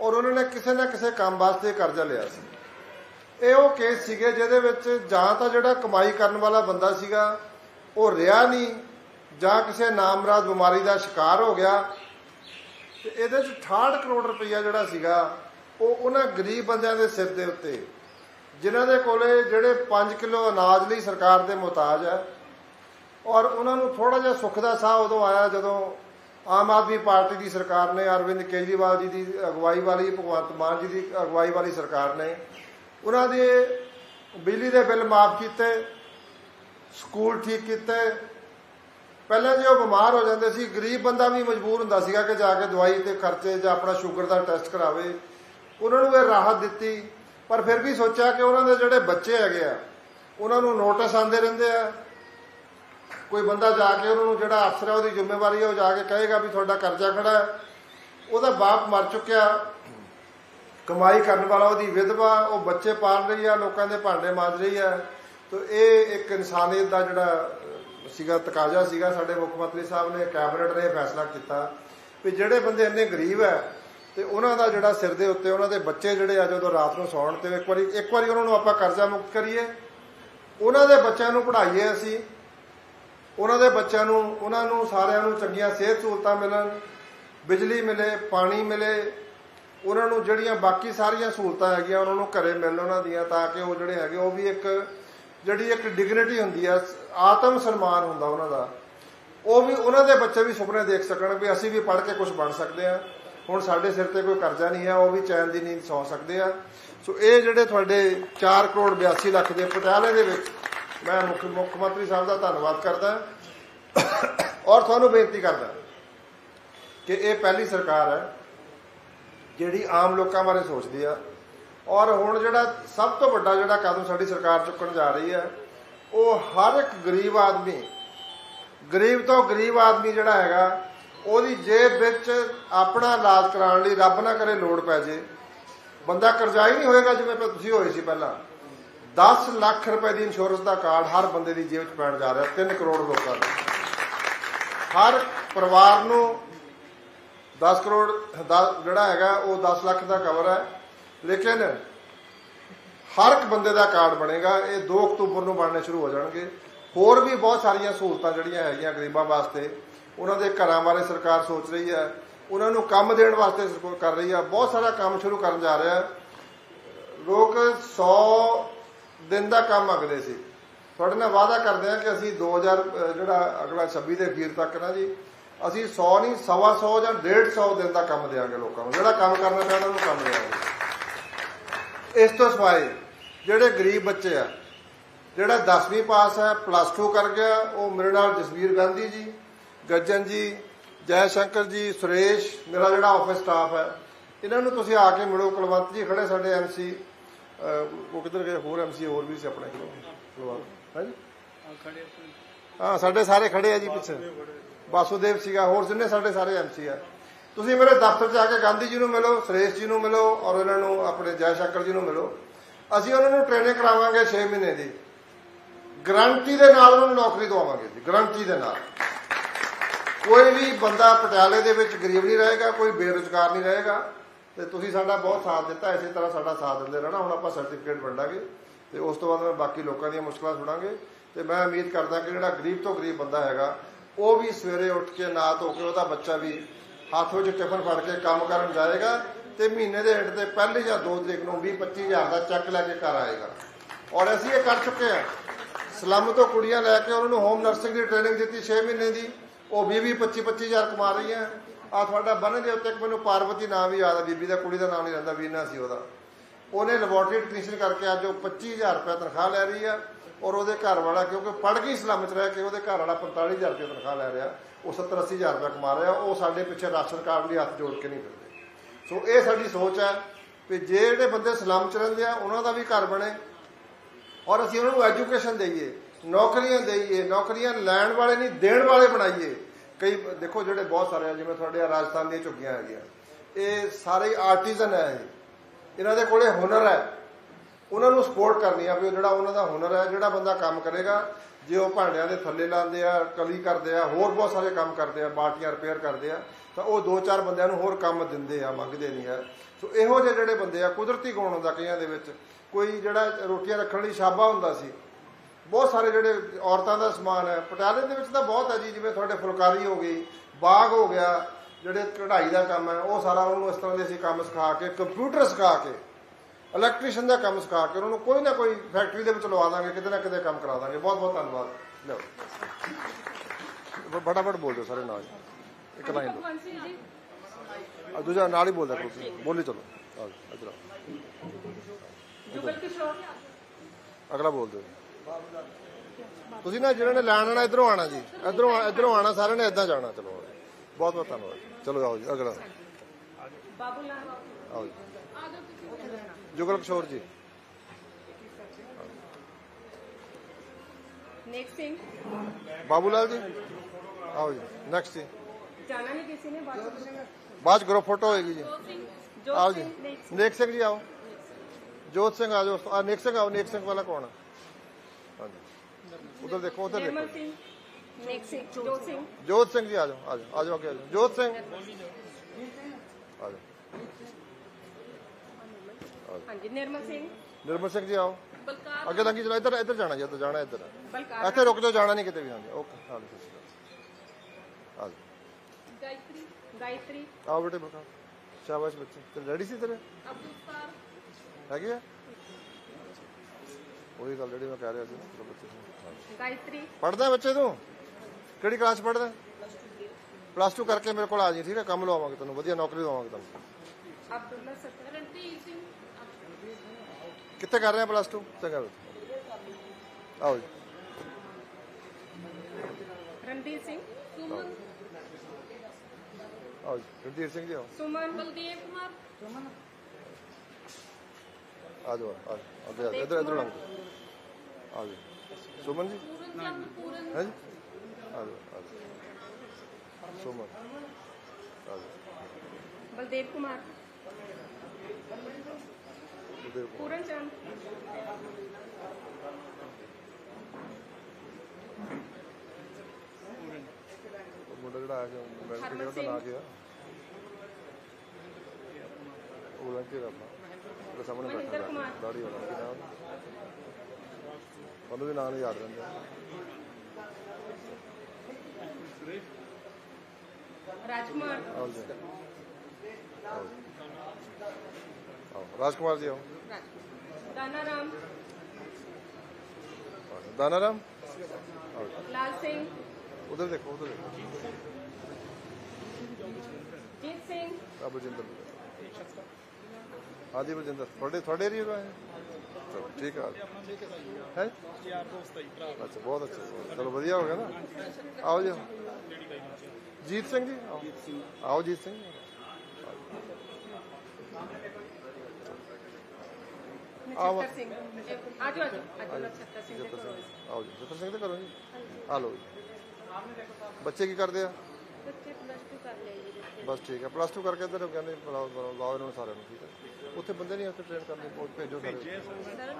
ਔਰ ਉਹਨਾਂ ਨੇ ਕਿਸੇ ਨਾ ਕਿਸੇ ਕੰਮ ਵਾਸਤੇ ਕਰਜ਼ਾ ਲਿਆ ਸੀ। ਇਹ ਉਹ ਕੇਸ ਸੀਗੇ ਜਿਹਦੇ ਵਿੱਚ ਜਾਂ ਤਾਂ ਜਿਹੜਾ ਕਮਾਈ ਕਰਨ ਵਾਲਾ ਬੰਦਾ ਸੀਗਾ, ਉਹ ਰਿਹਾ ਨਹੀਂ, ਜਾਂ ਕਿਸੇ ਨਾਮਰਾਦ ਬਿਮਾਰੀ ਦਾ ਸ਼ਿਕਾਰ ਹੋ ਗਿਆ। ਤੇ ਇਹਦੇ ਚ 68 ਕਰੋੜ ਰੁਪਈਆ ਜਿਹੜਾ ਸੀਗਾ, ਉਹ ਉਹਨਾਂ ਗਰੀਬ ਬੰਦਿਆਂ ਦੇ ਸਿਰ ਦੇ ਉੱਤੇ, ਜਿਨ੍ਹਾਂ ਦੇ ਕੋਲੇ ਜਿਹੜੇ 5 ਕਿਲੋ ਅਨਾਜ ਲਈ ਸਰਕਾਰ ਦੇ ਮੁਹਤਾਜ ਹੈ। ਔਰ ਉਹਨਾਂ ਨੂੰ ਥੋੜਾ ਜਿਹਾ ਸੁੱਖ ਦਾ ਸਾਹ ਉਦੋਂ ਆਇਆ ਜਦੋਂ ਆਮ ਆਦਮੀ ਪਾਰਟੀ ਦੀ ਸਰਕਾਰ ਨੇ, ਅਰਵਿੰਦ ਕੇਜਰੀਵਾਲ ਜੀ ਦੀ ਅਗਵਾਈ ਵਾਲੀ, ਭਗਵੰਤ ਮਾਨ ਜੀ ਦੀ ਅਗਵਾਈ ਵਾਲੀ ਸਰਕਾਰ ਨੇ ਉਹਨਾਂ ਦੇ ਬਿਜਲੀ ਦੇ ਬਿੱਲ ਮਾਫ ਕੀਤੇ, ਸਕੂਲ ਠੀਕ ਕੀਤੇ। ਪਹਿਲਾਂ ਜੇ ਉਹ ਬਿਮਾਰ ਹੋ ਜਾਂਦੇ ਸੀ, ਗਰੀਬ ਬੰਦਾ ਵੀ ਮਜਬੂਰ ਹੁੰਦਾ ਸੀਗਾ ਕਿ ਜਾ ਕੇ ਦਵਾਈ ਤੇ ਖਰਚੇ ਜਾਂ ਆਪਣਾ ਸ਼ੂਗਰ ਦਾ ਟੈਸਟ ਕਰਾਵੇ। ਉਹਨਾਂ ਨੂੰ ਇਹ ਰਾਹਤ ਦਿੱਤੀ, ਪਰ ਫਿਰ ਵੀ ਸੋਚਿਆ ਕਿ ਉਹਨਾਂ ਦੇ ਜਿਹੜੇ ਬੱਚੇ ਹੈਗੇ ਆ, ਉਹਨਾਂ ਨੂੰ ਨੋਟਿਸ ਆਉਂਦੇ ਰਹਿੰਦੇ ਆ। ਕੋਈ ਬੰਦਾ ਜਾ ਕੇ ਉਹਨਾਂ ਨੂੰ ਜਿਹੜਾ ਅਫਸਰ ਹੈ, ਉਹਦੀ ਜ਼ਿੰਮੇਵਾਰੀ ਹੈ, ਉਹ ਜਾ ਕੇ ਕਹੇਗਾ ਵੀ ਤੁਹਾਡਾ ਕਰਜ਼ਾ ਖੜਾ ਹੈ। ਉਹਦਾ ਬਾਪ ਮਰ ਚੁੱਕਿਆ। ਕਮਾਈ ਕਰਨ ਵਾਲਾ ਉਹਦੀ ਵਿਧਵਾ, ਉਹ ਬੱਚੇ ਪਾਲ ਰਹੀ ਆ ਲੋਕਾਂ ਦੇ ਭਾਂਡੇ ਮਾਂਜ ਰਹੀ ਆ ਤੋ ਇਹ ਇੱਕ ਇਨਸਾਨੀਅਤ ਦਾ ਜਿਹੜਾ ਸੀਗਾ, ਤਕਾਜ਼ਾ ਸੀਗਾ। ਸਾਡੇ ਮੁੱਖ ਮੰਤਰੀ ਸਾਹਿਬ ਨੇ ਕੈਬਨਿਟ ਨੇ ਇਹ ਫੈਸਲਾ ਕੀਤਾ ਵੀ ਜਿਹੜੇ ਬੰਦੇ ਇੰਨੇ ਗਰੀਬ ਹੈ ਤੇ ਉਹਨਾਂ ਦਾ ਜਿਹੜਾ ਸਿਰ ਦੇ ਉੱਤੇ, ਉਹਨਾਂ ਦੇ ਬੱਚੇ ਜਿਹੜੇ ਆ ਜਦੋਂ ਰਾਤ ਨੂੰ ਸੌਣ ਤੇ ਇੱਕ ਵਾਰੀ ਇੱਕ ਵਾਰੀ ਉਹਨਾਂ ਨੂੰ ਆਪਾਂ ਕਰਜ਼ਾ ਮੁਕਤ ਕਰੀਏ। ਉਹਨਾਂ ਦੇ ਬੱਚਿਆਂ ਨੂੰ ਪੜ੍ਹਾਈਏ ਅਸੀਂ। ਉਹਨਾਂ ਦੇ ਬੱਚਿਆਂ ਨੂੰ, ਉਹਨਾਂ ਨੂੰ ਸਾਰਿਆਂ ਨੂੰ ਚੰਗੀਆਂ ਸਿਹਤ ਸਹੂਲਤਾਂ ਮਿਲਣ, ਬਿਜਲੀ ਮਿਲੇ, ਪਾਣੀ ਮਿਲੇ, ਉਹਨਾਂ ਨੂੰ ਜਿਹੜੀਆਂ ਬਾਕੀ ਸਾਰੀਆਂ ਸਹੂਲਤਾਂ ਹੈਗੀਆਂ ਉਹਨਾਂ ਨੂੰ ਘਰੇ ਮਿਲਣ ਉਹਨਾਂ ਦੀਆਂ, ਤਾਂ ਕਿ ਉਹ ਜਿਹੜੇ ਹੈਗੇ, ਉਹ ਵੀ ਇੱਕ ਜਿਹੜੀ ਇੱਕ ਡਿਗਨਿਟੀ ਹੁੰਦੀ ਹੈ ਆਤਮ ਸਨਮਾਨ ਹੁੰਦਾ ਉਹਨਾਂ ਦਾ। ਉਹ ਵੀ, ਉਹਨਾਂ ਦੇ ਬੱਚੇ ਵੀ ਸੁਪਨੇ ਦੇਖ ਸਕਣ ਵੀ ਅਸੀਂ ਵੀ ਪੜ੍ਹ ਕੇ ਕੁਝ ਬਣ ਸਕਦੇ ਆ ਹੁਣ ਸਾਡੇ ਸਿਰ ਤੇ ਕੋਈ ਕਰਜ਼ਾ ਨਹੀਂ ਹੈ, ਉਹ ਵੀ ਚੈਨ ਦੀ ਨੀਂਦ ਸੌ ਸਕਦੇ ਆ। ਸੋ ਇਹ ਜਿਹੜੇ ਤੁਹਾਡੇ 4 ਕਰੋੜ 82 ਲੱਖ ਦੇ ਪਟਿਆਲੇ ਦੇ ਵਿੱਚ ਮੈਂ ਮੁੱਖ ਮੁੱਖ ਮੰਤਰੀ ਸਾਹਿਬ ਦਾ ਧੰਨਵਾਦ ਕਰਦਾ ਔਰ ਤੁਹਾਨੂੰ ਬੇਨਤੀ ਕਰਦਾ ਕਿ ਇਹ ਪਹਿਲੀ ਸਰਕਾਰ ਹੈ ਜਿਹੜੀ ਆਮ ਲੋਕਾਂ ਬਾਰੇ ਸੋਚਦੀ ਆ ਔਰ ਹੁਣ ਜਿਹੜਾ ਸਭ ਤੋਂ ਵੱਡਾ ਜਿਹੜਾ ਕਦਮ ਸਾਡੀ ਸਰਕਾਰ ਚੁੱਕਣ ਜਾ ਰਹੀ ਹੈ, ਉਹ ਹਰ ਇੱਕ ਗਰੀਬ ਆਦਮੀ, ਗਰੀਬ ਤੋਂ ਗਰੀਬ ਆਦਮੀ ਜਿਹੜਾ ਹੈਗਾ, ਉਹਦੀ ਜੇਬ ਵਿੱਚ ਆਪਣਾ ਇਲਾਜ ਕਰਾਉਣ ਲਈ ਰੱਬ ਨਾ ਕਰੇ ਲੋੜ ਪੈ ਜੇ। ਬੰਦਾ ਕਰਜ਼ਾਈ ਨਹੀਂ ਹੋਏਗਾ ਜਿਵੇਂ ਤੁਸੀਂ ਹੋਏ ਸੀ ਪਹਿਲਾਂ। 10 ਲੱਖ ਰੁਪਏ ਦੀ ਇੰਸ਼ੋਰੈਂਸ ਦਾ ਕਾਰਡ ਹਰ ਬੰਦੇ ਦੀ ਜੇਬ 'ਚ ਪੈਣ ਜਾ ਰਿਹਾ 3 ਕਰੋੜ ਲੋਕਾਂ ਦਾ। ਹਰ ਪਰਿਵਾਰ ਨੂੰ 10 ਕਰੋੜ ਦਾ- ਜਿਹੜਾ ਹੈਗਾ, ਉਹ 10 ਲੱਖ ਦਾ ਕਵਰ ਹੈ। ਲੇਕਿਨ ਹਰ ਇੱਕ ਬੰਦੇ ਦਾ ਕਾਰਡ ਬਣੇਗਾ, ਇਹ 2 ਅਕਤੂਬਰ ਨੂੰ ਬਣਨੇ ਸ਼ੁਰੂ ਹੋ ਜਾਣਗੇ। ਹੋਰ ਵੀ ਬਹੁਤ ਸਾਰੀਆਂ ਸਹੂਲਤਾਂ ਜਿਹੜੀਆਂ ਹੈਗੀਆਂ ਗਰੀਬਾਂ ਵਾਸਤੇ, ਉਹਨਾਂ ਦੇ ਘਰਾਂ ਬਾਰੇ ਸਰਕਾਰ ਸੋਚ ਰਹੀ ਹੈ। ਉਹਨਾਂ ਨੂੰ ਕੰਮ ਦੇਣ ਵਾਸਤੇ ਸਰਕਾਰ ਕਰ ਰਹੀ ਹੈ। ਬਹੁਤ ਸਾਰਾ ਕੰਮ ਸ਼ੁਰੂ ਕਰਨ ਜਾ ਰਿਹਾ। ਹੈ ਲੋਕ 100 ਦਿਨ ਦਾ ਕੰਮ ਮੰਗਦੇ ਸੀ। ਤੁਹਾਡੇ ਨਾਲ ਵਾਅਦਾ ਕਰਦੇ ਆ ਕਿ ਅਸੀਂ 2000 ਅਹ ਜਿਹੜਾ ਅਗਲਾ 26 ਦੇ ਅਖੀਰ ਤੱਕ ਨਾ ਜੀ, ਅਸੀਂ 100 ਨਹੀਂ, ਸਵਾ 100 ਜਾਂ 150 ਦਿਨ ਦਾ ਕੰਮ ਦੇਵਾਂਗੇ ਲੋਕਾਂ ਨੂੰ। ਜਿਹੜਾ ਕੰਮ ਕਰਨਾ ਚਾਹੁੰਦਾ ਉਹਨੂੰ ਕੰਮ ਦੇਵਾਂਗੇ ਇਸ ਤੋਂ ਸਿਵਾਏ ਜਿਹੜੇ ਗਰੀਬ ਬੱਚੇ ਆ, ਜਿਹੜਾ 10ਵੀਂ ਪਾਸ ਹੈ ਪਲੱਸ 2 ਕਰ ਗਿਆ, ਉਹ ਮੇਰੇ ਨਾਲ ਜਸਵੀਰ ਗਾਂਧੀ ਜੀ, ਗੱਜਨ ਜੀ, ਜੈ ਸ਼ੰਕਰ ਜੀ, ਸੁਰੇਸ਼, ਮੇਰਾ ਜਿਹੜਾ ਆਫਿਸ ਸਟਾਫ ਹੈ ਇਹਨਾਂ ਨੂੰ ਤੁਸੀਂ ਆ ਕੇ ਮਿਲੋ, ਕੁਲਵੰਤ ਜੀ ਖੜੇ ਸਾਡੇ ਐਮਸੀ ਉਹ ਕਿੱਧਰ ਗਏ? ਹੋਰ ਐਮਸੀ ਹੋਰ ਵੀ ਸੀ ਆਪਣੇ ਕੋਲ। ਹਾਂਜੀ? ਹਾਂ ਸਾਡੇ ਸਾਰੇ ਖੜੇ ਆ ਜੀ ਪਿੱਛੇ। ਵਾਸੂਦੇਵ ਸੀਗਾ ਹੋਰ ਜਿੰਨੇ ਸਾਡੇ ਸਾਰੇ ਐਮਸੀ ਆ ਤੁਸੀਂ ਮੇਰੇ ਦਫ਼ਤਰ 'ਚ ਆ ਕੇ ਗਾਂਧੀ ਜੀ ਨੂੰ ਮਿਲੋ ਸੁਰੇਸ਼ ਜੀ ਨੂੰ ਮਿਲੋ ਔਰ ਇਹਨਾਂ ਨੂੰ ਆਪਣੇ ਜੈ ਸ਼ੰਕਰ ਜੀ ਨੂੰ ਮਿਲੋ। ਅਸੀਂ ਉਹਨਾਂ ਨੂੰ ਟ੍ਰੇਨਿੰਗ ਕਰਾਵਾਂਗੇ 6 ਮਹੀਨੇ ਦੀ। ਗਰੰਟੀ ਦੇ ਨਾਲ ਉਹਨਾਂ ਨੂੰ ਨੌਕਰੀ ਦਵਾਵਾਂਗੇ ਜੀ ਗਰੰਟੀ ਦੇ ਨਾਲ। ਕੋਈ ਵੀ ਬੰਦਾ ਪਟਿਆਲੇ ਦੇ ਵਿੱਚ ਗਰੀਬ ਨਹੀਂ ਰਹੇਗਾ ਕੋਈ ਬੇਰੁਜ਼ਗਾਰ ਨਹੀਂ ਰਹੇਗਾ। ਤੇ ਤੁਸੀਂ ਸਾਡਾ ਬਹੁਤ ਸਾਥ ਦਿੱਤਾ, ਇਸੇ ਤਰ੍ਹਾਂ ਸਾਡਾ ਸਾਥ ਦਿੰਦੇ ਰਹਿਣਾ, ਹੁਣ ਆਪਾਂ ਸਰਟੀਫਿਕੇਟ ਵੰਡਾਂਗੇ ਤੇ ਉਸ ਤੋਂ ਬਾਅਦ ਮੈਂ ਬਾਕੀ ਲੋਕਾਂ ਦੀਆਂ ਮੁਸ਼ਕਲਾਂ ਸੁਣਾਂਗੇ ਤੇ ਮੈਂ ਉਮੀਦ ਕਰਦਾ ਕਿ ਜਿਹੜਾ ਗਰੀਬ ਤੋਂ ਗਰੀਬ ਬੰਦਾ ਹੈਗਾ, ਉਹ ਵੀ ਸਵੇਰੇ ਉੱਠ ਕੇ ਨਾ ਧੋ ਕੇ ਉਹਦਾ ਬੱਚਾ ਵੀ ਹੱਥ ਵਿੱਚ ਟਿਫਨ ਫੜ ਕੇ ਕੰਮ ਕਰਨ ਜਾਏਗਾ ਤੇ ਮਹੀਨੇ ਦੇ ਐਂਡ ਤੇ ਪਹਿਲੀ ਜਾਂ ਦੋ ਤਰੀਕ ਨੂੰ 20 25000 ਦਾ ਚੈੱਕ ਲੈ ਕੇ ਘਰ ਆਏਗਾ। ਔਰ ਅਸੀਂ ਇਹ ਕਰ ਚੁੱਕੇ ਹਾਂ। ਸਲਮ ਤੋਂ ਕੁੜੀਆਂ ਲੈ ਕੇ ਉਹਨਾਂ ਨੂੰ ਹੋਮ ਨਰਸਿੰਗ ਦੀ ਟ੍ਰੇਨਿੰਗ ਦਿੱਤੀ 6 ਮਹੀਨੇ ਦੀ, ਉਹ 20 20 25 25000 ਕਮਾ ਰਹੀਆਂ। ਆ ਤੁਹਾਡਾ ਬੰਨ ਦੇ ਉੱਤੇ ਇੱਕ ਮੈਨੂੰ ਪਾਰਵਤੀ ਨਾਮ ਵੀ ਯਾਦ ਆ, ਬੀਬੀ ਦਾ, ਕੁੜੀ ਦਾ ਨਾਮ ਨਹੀਂ ਰਹਿੰਦਾ ਵੀਨਾ ਸੀ ਉਹਦਾ। ਉਹਨੇ ਲੈਬੋਰਟਰੀ ਟੈਕਨੀਸ਼ੀਅਨ ਕਰਕੇ ਅੱਜ ਉਹ 25000 ਰੁਪਏ ਤਨਖਾਹ ਲੈ ਰਹੀ ਆ ਔਰ ਉਹਦੇ ਘਰ ਵਾਲਾ ਕਿਉਂਕਿ ਪੜ ਗਈ ਇਸਲਾਮ ਚ ਰਹਿ ਕੇ, ਉਹਦੇ ਘਰ ਵਾਲਾ 45000 ਰੁਪਏ ਤਨਖਾਹ ਲੈ ਰਿਹਾ, ਉਹ 70 80000 ਰੁਪਏ ਕਮਾ ਰਿਹਾ, ਉਹ ਸਾਡੇ ਪਿੱਛੇ ਰਾਸ਼ਨ ਕਾਰਡ ਲਈ ਹੱਥ ਜੋੜ ਕੇ ਨਹੀਂ ਫਿਰਦੇ। ਸੋ ਇਹ ਸਾਡੀ ਸੋਚ ਹੈ ਕਿ ਜਿਹੜੇ ਬੰਦੇ ਸਲਮ ਚ ਰਹਿੰਦੇ ਆ, ਉਹਨਾਂ ਦਾ ਵੀ ਘਰ ਬਣੇ ਔਰ ਅਸੀਂ ਉਹਨਾਂ ਨੂੰ ਐਜੂਕੇਸ਼ਨ ਦੇਈਏ, ਨੌਕਰੀਆਂ ਦੇਈਏ, ਨੌਕਰੀਆਂ ਲੈਣ ਵਾਲੇ ਨਹੀਂ, ਦੇਣ ਵਾਲੇ ਬਣਾਈਏ। ਕਈ ਦੇਖੋ ਜਿਹੜੇ ਬਹੁਤ ਸਾਰੇ ਆ, ਜਿਵੇਂ ਤੁਹਾਡੇ ਆ, ਰਾਜਸਥਾਨ ਦੀਆਂ ਝੁੱਗੀਆਂ ਹੈਗੀਆਂ। ਇਹ ਸਾਰੇ ਆਰਟੀਜ਼ਨ ਹੈ ਇਹ। ਇਹਨਾਂ ਦੇ ਕੋਲੇ ਹੁਨਰ ਹੈ। ਉਹਨਾਂ ਨੂੰ ਸਪੋਰਟ ਕਰਨੀ ਆ ਵੀ ਉਹ ਜਿਹੜਾ ਉਹਨਾਂ ਦਾ ਹੁਨਰ ਹੈ, ਜਿਹੜਾ ਬੰਦਾ ਕੰਮ ਕਰੇਗਾ, ਜੇ ਉਹ ਭਾਂਡਿਆਂ ਦੇ ਥੱਲੇ ਲਾਉਂਦੇ ਆ, ਕਲੀ ਕਰਦੇ ਆ, ਹੋਰ ਬਹੁਤ ਸਾਰੇ ਕੰਮ ਕਰਦੇ ਆ ਬਾਟੀਆਂ ਰਿਪੇਅਰ ਕਰਦੇ ਆ, ਤਾਂ ਉਹ ਦੋ ਚਾਰ ਬੰਦਿਆਂ ਨੂੰ ਹੋਰ ਕੰਮ ਦਿੰਦੇ ਆ, ਮੰਗਦੇ ਨਹੀਂ ਆ। ਸੋ ਇਹੋ ਜਿਹੇ ਜਿਹੜੇ ਬੰਦੇ ਆ, ਕੁਦਰਤੀ ਗੁਣ ਹੁੰਦਾ ਕਈਆਂ ਦੇ ਵਿੱਚ। ਕੋਈ ਜਿਹੜਾ ਰੋਟੀਆਂ ਰੱਖਣ ਲਈ ਛਾਬਾ ਹੁੰਦਾ ਸੀ ਬਹੁਤ ਸਾਰੇ ਜਿਹੜੇ ਔਰਤਾਂ ਦਾ ਸਮਾਨ ਹੈ। ਪਟਿਆਲੇ ਦੇ ਵਿੱਚ ਤਾਂ ਬਹੁਤ ਹੈ ਜੀ ਜਿਵੇਂ ਤੁਹਾਡੇ ਫੁਲਕਾਰੀ ਹੋ ਗਈ ਬਾਗ ਹੋ ਗਿਆ ਜਿਹੜੇ ਕਢਾਈ ਦਾ ਕੰਮ ਹੈ ਉਹ ਸਾਰਾ ਉਹਨੂੰ ਇਸ ਤਰ੍ਹਾਂ ਦੇ ਅਸੀਂ ਕੰਮ ਸਿਖਾ ਕੇ ਕੰਪਿਊਟਰ ਸਿਖਾ ਕੇ ਇਲੈਕਟ੍ਰੀਸ਼ੀਅਨ ਦਾ ਕੰਮ ਸਿਖਾ ਕੇ ਉਹਨਾਂ ਨੂੰ ਕੋਈ ਨਾ ਕੋਈ ਫੈਕਟਰੀ ਦੇ ਵਿੱਚ ਲਵਾ ਦਾਂਗੇ ਕਿਤੇ ਨਾ ਕਿਤੇ ਕੰਮ ਕਰਾ ਦਾਂਗੇ। ਬਹੁਤ ਬਹੁਤ ਧੰਨਵਾਦ। ਲਓ। ਫਟਾਫਟ ਬੋਲ ਦਿਓ ਸਾਰੇ ਨਾਲ। ਇੱਕ ਲਾਈਨ ਆ ਦੂਜਾ ਨਾਲ ਹੀ ਬੋਲਦਾ ਕਰੋ ਬੋਲੀ ਚਲੋ। ਆ ਇਧਰ ਜੁਗਲ ਕਿਸ਼ੋਰ। ਅਗਲਾ ਬੋਲ ਦਿਓ। ਤੁਸੀਂ ਨਾ ਜਿਹਨਾਂ ਨੇ ਲੈਣ ਆਣਾ ਇਧਰੋਂ ਆਣਾ ਜੀ। ਇਧਰੋਂ ਇਧਰੋਂ ਆਣਾ ਸਾਰਿਆਂ ਨੇ ਇਦਾਂ ਜਾਣਾ। ਚਲੋ ਬਹੁਤ ਬਹੁਤ ਧੰਨਵਾਦ। ਚਲੋ ਆਓ ਜੀ ਅਗਲਾ। ਬਾਬੂ ਲਾਲ ਆਓ ਜੀ। ਜੁਗਲ ਕਿਸ਼ੋਰ ਜੀ। ਸਿੰਘ। ਬਾਬੂ ਲਾਲ ਜੀ। ਆਓ ਜੀ ਨੈਕਸਟ ਜੀ। ਜਾਣਾ ਨਹੀਂ ਕਿਸੇ ਨੇ ਬਾਤ ਬਾਅਦ ਗਰੁੱਪ ਫੋਟੋ ਹੋਏਗੀ ਜੀ। ਆਓ ਜੀ। ਨੇਕ ਸਿੰਘ। ਜੀ ਆਓ। ਜੋਤ ਸਿੰਘ ਆ ਜਾਓ ਆ ਨੇਕ ਸਿੰਘ ਆਓ ਨੇਕ ਸਿੰਘ ਵਾਲਾ ਕੌਣ ਹੈ ਹਾਂਜੀ। ਉਧਰ ਦੇਖੋ ਉਧਰ ਨਿਰਮਲ ਦੇਖੋ ਸਿੰਘ ਨੇਕ ਸਿੰਘ ਜੋਤ ਸਿੰਘ। ਜੋਤ ਸਿੰਘ ਜੀ ਆ ਜਾਓ ਆ ਜਾਓ ਆ ਜਾਓ ਅੱਗੇ ਆ ਜਾਓ। ਜੋਤ ਸਿੰਘ। ਆ ਜਾਓ। ਹਾਂਜੀ ਨਿਰਮਲ ਸਿੰਘ। ਨਿਰਮਲ ਸਿੰਘ ਜੀ ਆਓ। ਬਲਕਾਰ। ਅੱਗੇ ਲੰਗੀ ਚਲਾ ਇੱਧਰ ਇੱਧਰ ਜਾਣਾ ਜੀ ਇੱਧਰ ਜਾਣਾ ਇੱਧਰ। ਬਲਕਾਰ। ਇੱਥੇ ਰੁਕ ਜਾਓ ਜਾਣਾ ਨਹੀਂ ਕਿਤੇ ਵੀ ਹਾਂਜੀ। ਓਕੇ ਆ ਜਾਓ ਸਤਿ ਸ਼੍ਰੀ ਅਕਾਲ ਆ ਜਾਓ। ਗਾਇਤਰੀ ਗਾਇਤਰੀ। ਆਓ ਬੇਟੇ ਬਕਾ ਸ਼ਾਬਾਸ਼ ਬੱਚੇ। ਤੇ ਰੈਡੀ ਸੀ ਤੇਰੇ? ਅਬਦੁਲ ਸਤਾਰ ਹੈਗੇ ਆ? ਉਹੀ ਗੱਲ ਜਿਹੜੀ ਮੈਂ ਕਹਿ ਰਿਹਾ ਸੀ ਨਾ ਚਲੋ ਬੱਚੇ ਨੂੰ ਗਾਇਤਰੀ। ਪੜਦਾ ਬੱਚੇ ਤੂੰ? ਕਿਹੜੀ ਕਲਾਸ ਪੜਦਾ ਪਲੱਸ 2 ਕਰਕੇ ਮੇਰੇ ਕੋਲ ਆ ਜੀ ਠੀਕ ਹੈ ਕੰਮ ਲਵਾਵਾਂਗੇ ਤੈਨੂੰ ਵਧੀਆ ਨੌਕਰੀ ਦਵਾਵਾਂਗੇ ਤੈਨੂੰ। ਅਬਦੁੱਲਾ ਸੱਤਰ ਰਣਧੀਰ ਸਿੰਘ। ਕਿੱਥੇ ਕਰ ਰਿਹਾ ਪਲੱਸ 2 ਚੰਗਾ ਬੱਚੇ ਆਓ ਜੀ। ਰਣਧੀਰ ਸਿੰਘ ਸੁਮਨ। ਆਓ ਜੀ ਰਣਧੀਰ ਸਿੰਘ ਜੀ ਆਓ। ਸੁਮਨ ਬਲਦੇਵ ਕੁਮਾਰ। ਆ ਆ ਆ ਆ ਸੁਮਨ। ਜੀ ਪੂਰਨ ਚੰਦ ਪੂਰਨ ਹੈ ਜੀ ਆ ਜਾਓ ਆ ਜਾਓ ਸੁਮਨ ਆ ਜਾਓ ਬਲਦੇਵ ਕੁਮਾਰ ਉਦੇਵ ਕੁਮਾਰ। ਪੂਰਨ ਚੰਦ ਉਹ ਮੁੰਡਾ ਜਿਹੜਾ ਆਇਆ ਸੀ ਮੈਂ ਕਿਹਾ ਉਹਦਾ ਨਾਂ ਕੀ ਆ ਕੇ ਰੱਖਾ ਉਹਦੇ ਸਾਹਮਣੇ ਬੈਠਾ। ਦਾੜੀ ਵਾਲਾ ਕੀ ਨਾਮ? ਉਹਨੂੰ ਵੀ ਨਾਂ ਨਹੀਂ ਯਾਦ ਰਹਿੰਦੇ। ਰਾਜਕੁਮਾਰ। ਰਾਜਕੁਮਾਰ ਜੀ ਆਓ। ਦਾਨਾ ਰਾਮ। ਦਾਨਾ ਰਾਮ। ਲਾਲ ਸਿੰਘ। ਉਧਰ ਦੇਖੋ ਉਧਰ ਦੇਖੋ। ਜੀਤ ਸਿੰਘ। ਆ ਬਲਜਿੰਦਰ ਹਾਂਜੀ ਬਲਜਿੰਦਰ ਤੁਹਾਡੇ ਤੁਹਾਡੇ ਏਰੀਆ ਦਾ ਹੈ ਚਲੋ ਠੀਕ ਹੈ ਹੈ ਯਾਰ ਦੋਸਤ ਹੀ ਭਰਾ ਅੱਛਾ ਬਹੁਤ ਅੱਛਾ ਬਹੁਤ- ਚਲੋ ਵਧੀਆ ਹੋ ਗਿਆ ਨਾ ਆਓ ਜੀ ਜੀਤ ਸਿੰਘ ਜੀ ਆਓ ਆਓ ਜੀਤ ਸਿੰਘ ਆਓ। ਨਛੱਤਰ ਸਿੰਘ ਇਹ- ਆਜੋ ਆਜੋ ਆਜੋ ਨਛੱਤਰ ਸਿੰਘ ਦੇ ਜੱਤਰ ਕੋਲ ਸਿੰਘ ਆਓ ਜੀ ਜੱਤਰ ਸਿੰਘ ਤੇ ਕਰੋ ਜੀ ਆ ਲਓ ਜੀ ਬੱਚੇ ਕੀ ਕਰਦੇ ਆ ਬੱਚੇ ਪਲੱਸ 2 ਕਰ ਲਿਆ ਜੀ ਬੱਚੇ ਬਸ ਠੀਕ ਹੈ ਪਲੱਸ 2 ਕਰਕੇ ਇੱਧਰ ਕਹਿੰਦੇ ਲਾਓ ਲਾਓ ਇਹਨਾਂ ਨੂੰ ਸਾਰਿਆਂ ਨੂੰ ਠੀਕ ਹੈ। ਉੱਥੇ ਬੰਦੇ ਨਹੀਂ ਉੱਥੇ ਟ੍ਰੇਨ ਕਰਦੇ ਭੇਜੋ ਸਾਰੇ। ਸਰ।